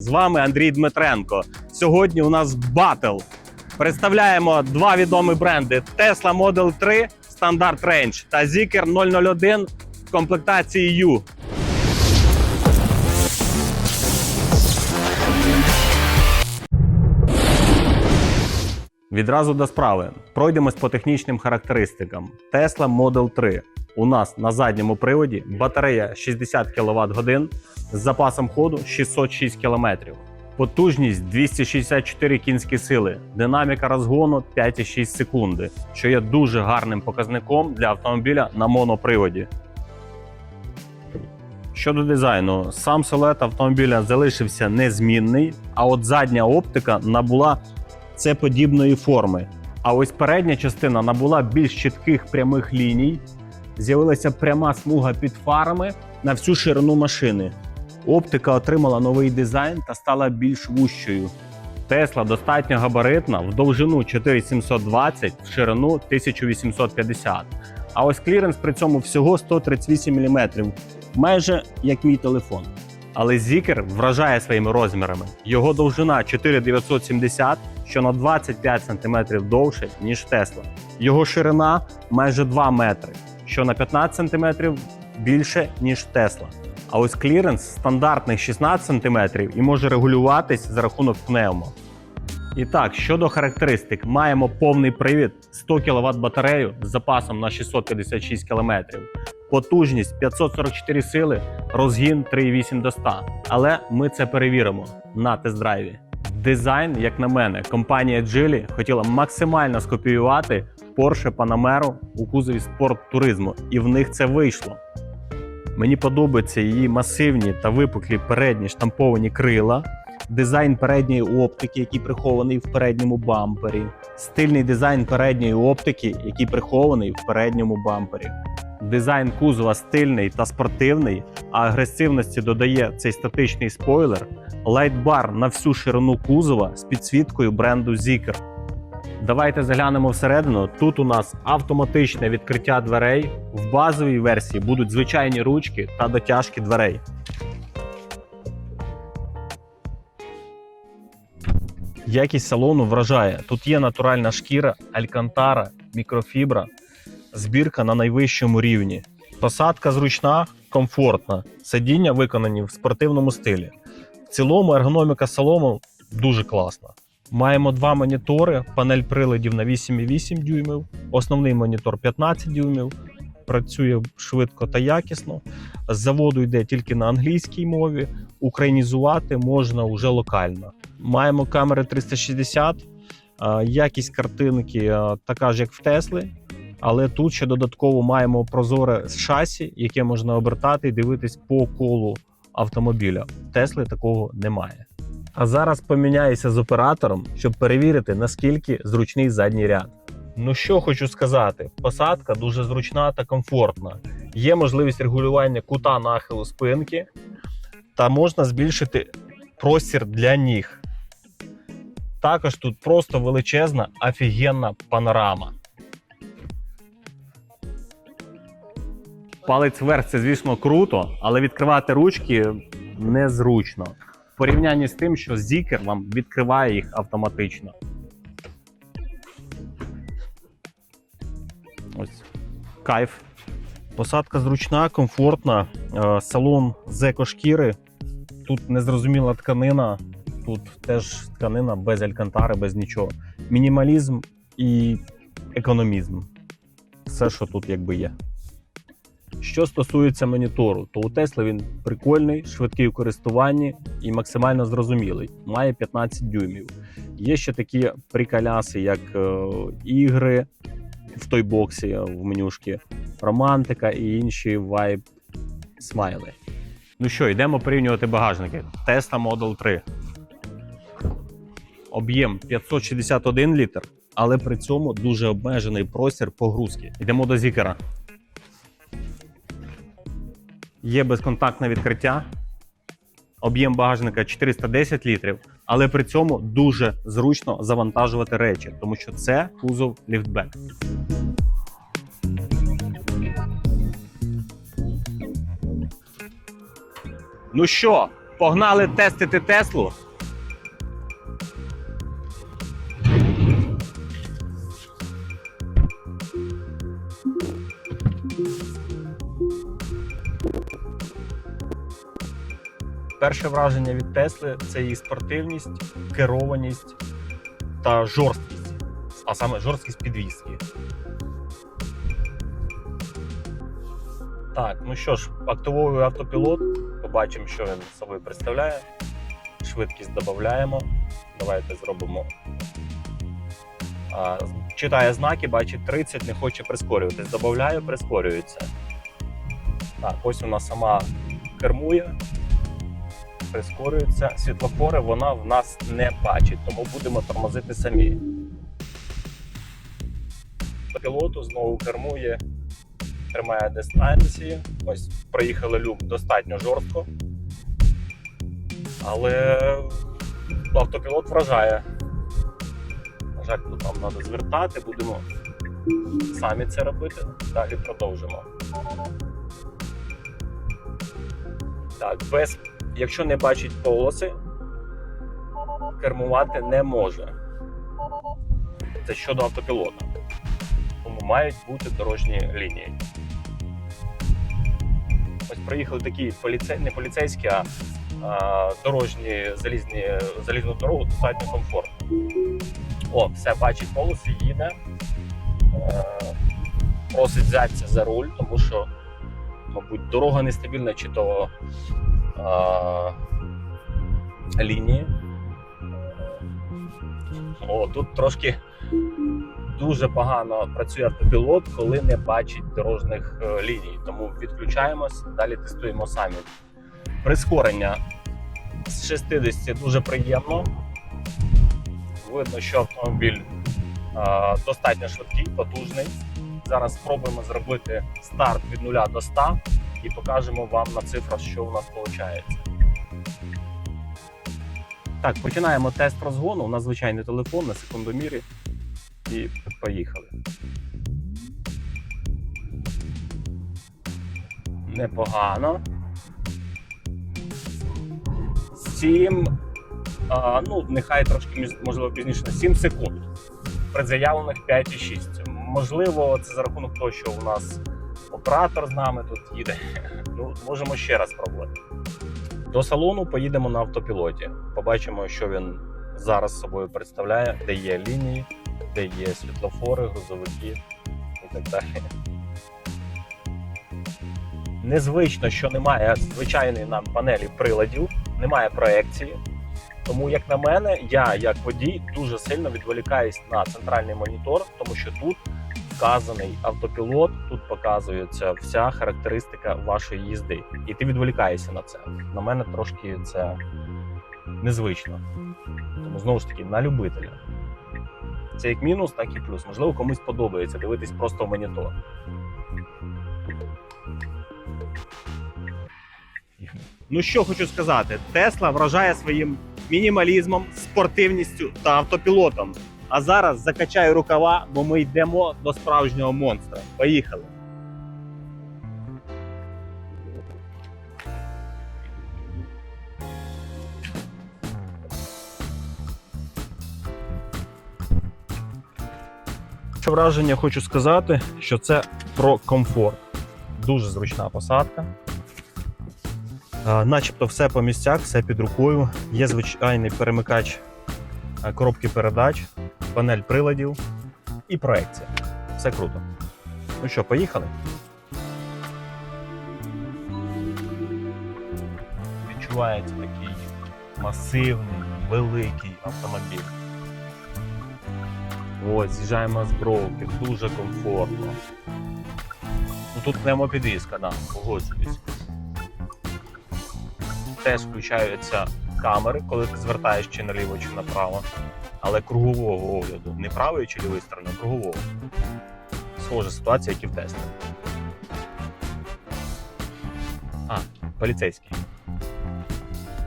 З вами Андрій Дмитренко. Сьогодні у нас батл. Представляємо два відомі бренди: Tesla Model 3 Standard Range та Zikr 001 в комплектації U. Відразу до справи. Пройдемось по технічним характеристикам. Tesla Model 3. У нас на задньому приводі батарея 60 кВт годин з запасом ходу 606 км. Потужність 264 кінські сили, динаміка розгону 5,6 секунди, що є дуже гарним показником для автомобіля на моноприводі. Щодо дизайну, сам силует автомобіля залишився незмінний, а от задня оптика набула це подібної форми. А ось передня частина набула більш чітких прямих ліній. З'явилася пряма смуга під фарами на всю ширину машини. Оптика отримала новий дизайн та стала більш вущою. Тесла достатньо габаритна в довжину 4720, в ширину 1850. А ось кліренс при цьому всього 138 мм, майже як мій телефон. Але Zikr вражає своїми розмірами. Його довжина 4970, що на 25 см довше, ніж Tesla. Його ширина майже 2 метри, що на 15 см більше, ніж Tesla. А ось кліренс стандартних 16 см і може регулюватись за рахунок пневмо. І так, щодо характеристик, маємо повний привід 100 кВт батарею з запасом на 656 км, потужність 544 сили, розгін 3,8 до 100. Але ми це перевіримо на тест-драйві. Дизайн, як на мене, компанія Geely хотіла максимально скопіювати Porsche Panamera у кузові спорт туризму, і в них це вийшло. Мені подобаються її масивні та випуклі передні штамповані крила, дизайн передньої оптики, який прихований в передньому бампері, стильний дизайн передньої оптики, який прихований в передньому бампері. Дизайн кузова стильний та спортивний, а агресивності додає цей статичний спойлер, лайтбар на всю ширину кузова з підсвіткою бренду Zikr. Давайте заглянемо всередину. Тут у нас автоматичне відкриття дверей. В базовій версії будуть звичайні ручки та дотяжки дверей. Якість салону вражає. Тут є натуральна шкіра, алькантара, мікрофібра, збірка на найвищому рівні. Посадка зручна, комфортна. Сидіння виконані в спортивному стилі. В цілому ергономіка салону дуже класна. Маємо два монітори, панель приладів на 8,8 дюймів, основний монітор 15 дюймів. Працює швидко та якісно. З заводу йде тільки на англійській мові. Українізувати можна вже локально. Маємо камери 360, якість картинки така ж, як в Тесли. Але тут ще додатково маємо прозоре шасі, яке можна обертати і дивитись по колу автомобіля. Тесли такого немає. А зараз поміняюся з оператором, щоб перевірити, наскільки зручний задній ряд. Ну що хочу сказати, посадка дуже зручна та комфортна. Є можливість регулювання кута нахилу спинки, та можна збільшити простір для ніг. Також тут просто величезна офігенна панорама. Палець вверх це, звісно, круто, але відкривати ручки незручно. В порівнянні з тим, що Zikr вам відкриває їх автоматично. Ось кайф. Посадка зручна, комфортна. Е, Салон з екошкіри. Тут незрозуміла тканина, тут теж тканина без алькантари, без нічого. Мінімалізм і економізм. Все, що тут якби є. Що стосується монітору, то у Tesla він прикольний, швидкий у користуванні і максимально зрозумілий. Має 15 дюймів. Є ще такі приколяси, як е, ігри в той боксі е, в менюшки, романтика і інші вайб смайли. Ну що, йдемо порівнювати багажники. Tesla Model 3. Об'єм 561 літр, але при цьому дуже обмежений простір погрузки. Йдемо до Зікера. Є безконтактне відкриття. Об'єм багажника 410 літрів, але при цьому дуже зручно завантажувати речі, тому що це кузов ліфтбек. Ну що, Погнали тестити Теслу. Перше враження від Тесли це її спортивність, керованість та жорсткість, а саме жорсткість підвіски. Так, ну що ж, активовую автопілот, побачимо, що він собою представляє. Швидкість додаємо. Давайте зробимо. А, читає знаки, бачить 30, не хоче прискорюватись. Додаю, прискорюється. Так, ось вона сама кермує, прискорюється. Світлофори вона в нас не бачить, тому будемо тормозити самі. Пілоту знову кермує, тримає дистанції. Ось проїхали люк достатньо жорстко. Але автопілот вражає. На жаль, тут нам треба звертати, будемо самі це робити. Далі продовжимо. Так, без, якщо не бачить полоси, кермувати не може. Це щодо автопілота. Тому мають бути дорожні лінії. Ось приїхали такі поліцей, не поліцейські, а, а дорожні залізні, залізну дорогу достатньо комфортно. О, все бачить полоси, їде. Е, просить взятися за руль, тому що, мабуть, дорога нестабільна, чи то а, лінії. О, тут трошки дуже погано працює автопілот, коли не бачить дорожніх е, ліній. Тому відключаємось, далі тестуємо самі. Прискорення з 60 дуже приємно. Видно, що автомобіль е, достатньо швидкий, потужний. Зараз спробуємо зробити старт від 0 до 100 і покажемо вам на цифрах, що у нас виходить. Так, починаємо тест розгону. У нас звичайний телефон на секундомірі. І поїхали. Непогано. 7. А, ну, нехай трошки можливо пізніше 7 секунд. При заявлених 5,6. Можливо, це за рахунок того, що у нас оператор з нами тут їде. Ну, можемо ще раз спробувати. До салону поїдемо на автопілоті. Побачимо, що він зараз собою представляє, де є лінії, де є світлофори, грузовики і так далі. Незвично, що немає звичайної нам панелі приладів, немає проекції. Тому, як на мене, я як водій дуже сильно відволікаюсь на центральний монітор, тому що тут вказаний автопілот, тут показується вся характеристика вашої їзди. І ти відволікаєшся на це. На мене трошки це незвично. Тому знову ж таки, на любителя. Це як мінус, так і плюс. Можливо, комусь подобається дивитись просто в монітор. Ну що хочу сказати, Тесла вражає своїм мінімалізмом, спортивністю та автопілотом. А зараз закачаю рукава, бо ми йдемо до справжнього монстра. Поїхали. Враження хочу сказати, що це про комфорт. Дуже зручна посадка. Начебто все по місцях, все під рукою. Є звичайний перемикач коробки передач, панель приладів і проекція. Все круто. Ну що, поїхали? Відчувається такий масивний, великий автомобіль. Ось, з'їжджаємо з бровки, дуже комфортно. Ну тут пневмопідвізка, да, погоджуюсь. Теж включаються камери, коли ти звертаєш чи наліво, чи направо, але кругового огляду. Не правої чи лівої сторони, а кругового. Схожа ситуація, як і в Теслі. А, поліцейський.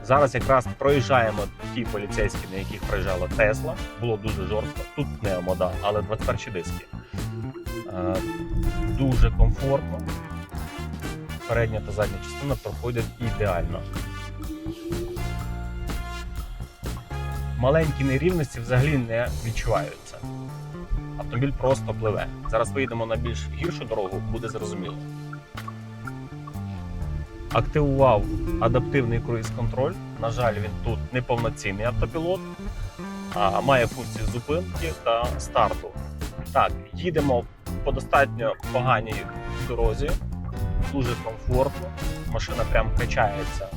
Зараз якраз проїжджаємо ті поліцейські, на яких проїжджала Тесла. Було дуже жорстко. Тут пневмода, але 21 диски. Е, дуже комфортно. Передня та задня частина проходять ідеально. Маленькі нерівності взагалі не відчуваються. Автомобіль просто пливе. Зараз виїдемо на більш гіршу дорогу, буде зрозуміло. Активував адаптивний круїз-контроль. На жаль, він тут не повноцінний автопілот, а має функцію зупинки та старту. Так, їдемо по достатньо поганій дорозі, дуже комфортно. Машина прям качається,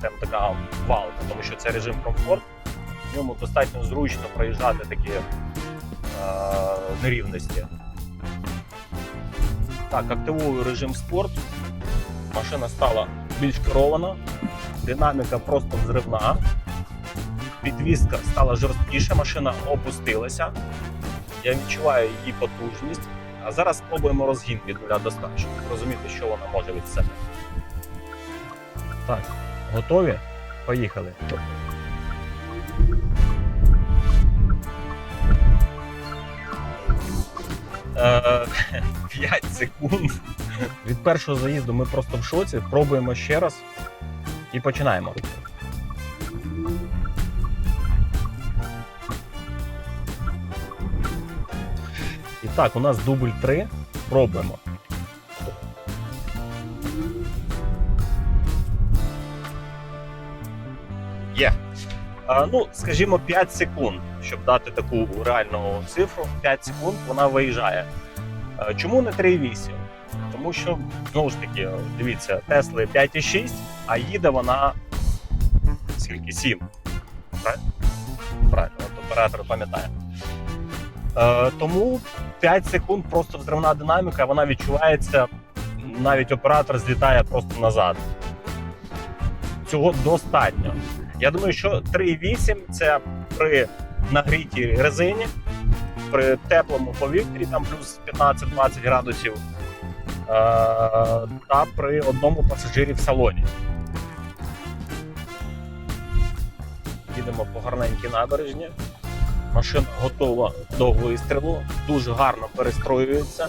прям така валка, тому що це режим комфорт. В ньому достатньо зручно проїжджати такі е, нерівності. Так, активую режим спорт. Машина стала більш керована, динаміка просто взривна. Підвізка стала жорсткіша, машина опустилася. Я відчуваю її потужність. А зараз спробуємо розгін від 0 до 100, щоб розуміти, що вона може від себе. Так, готові? Поїхали. 5 секунд. Від першого заїзду ми просто в шоці. Пробуємо ще раз і починаємо. І так, у нас дубль 3. Пробуємо. Є. А, ну, скажімо, 5 секунд, щоб дати таку реальну цифру. 5 секунд вона виїжджає. Чому не 3,8? Тому що, знову ж таки, дивіться, Тесли 5,6, а їде вона скільки? 7. Правильно? Правильно, от оператор пам'ятає. Е, тому 5 секунд просто взривна динаміка, вона відчувається, навіть оператор злітає просто назад. Цього достатньо. Я думаю, що 3,8 це при нагрітій резині, при теплому повітрі, там плюс 15-20 градусів, е, та при одному пасажирі в салоні. Їдемо по гарненькій набережні. Машина готова до вистрілу, дуже гарно перестроюється,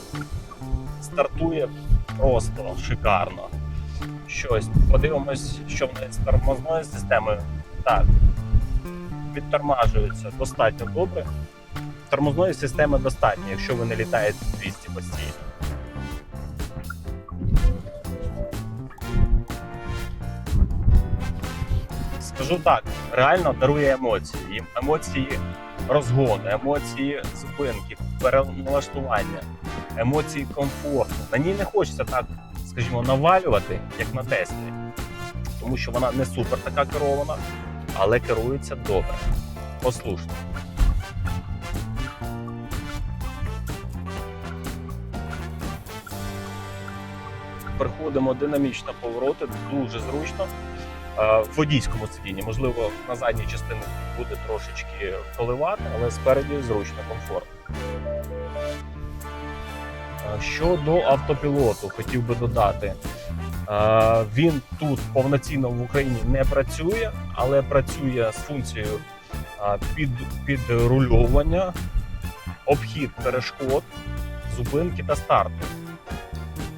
стартує просто шикарно. Щось. Подивимось, що в неї з тормозною системою. Так, відтормажується достатньо добре. Тормозної системи достатньо, якщо ви не літаєте 200 постійно. Скажу так, реально дарує емоції. Емоції розгону, емоції зупинки, переналаштування, емоції комфорту. На ній не хочеться так, скажімо, навалювати, як на Теслі, тому що вона не супер така керована, але керується добре, послушно. Приходимо динамічно повороти, дуже зручно. Е, В водійському сидінні, можливо, на задній частині буде трошечки коливати, але спереді зручно, комфортно. Е, Щодо автопілоту, хотів би додати, він тут повноцінно в Україні не працює, але працює з функцією під, підрульовування, обхід перешкод, зупинки та старту.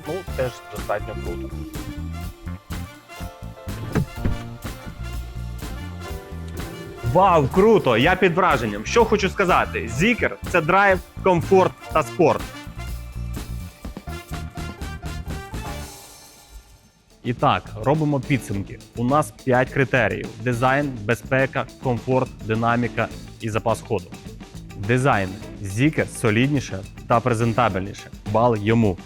Ну, теж достатньо круто. Вау, круто! Я під враженням. Що хочу сказати: Зікер це драйв, комфорт та спорт. І так, робимо підсумки. У нас 5 критеріїв: дизайн, безпека, комфорт, динаміка і запас ходу. Дизайн Зікер солідніше та презентабельніше. Бал йому.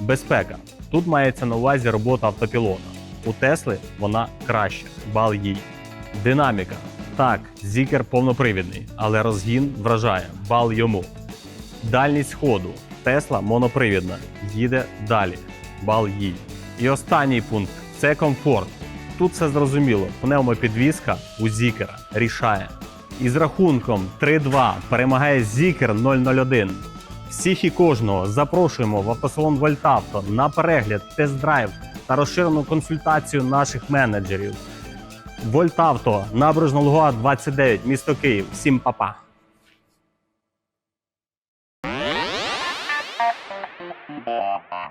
Безпека. Тут мається на увазі робота автопілота. У Тесли вона краще. Бал їй. Динаміка. Так, Зікер повнопривідний, але розгін вражає. Бал йому. Дальність ходу. Тесла монопривідна. Їде далі. Бал їй. І останній пункт це комфорт. Тут все зрозуміло. Пневмопідвізка у Зікера рішає. Із рахунком 3-2 перемагає Зікер 001. Всіх і кожного запрошуємо в автосалон Вольтавто на перегляд, тест-драйв та розширену консультацію наших менеджерів. Вольтавто, набережна Лугова 29, місто Київ. Всім па-па! Bye.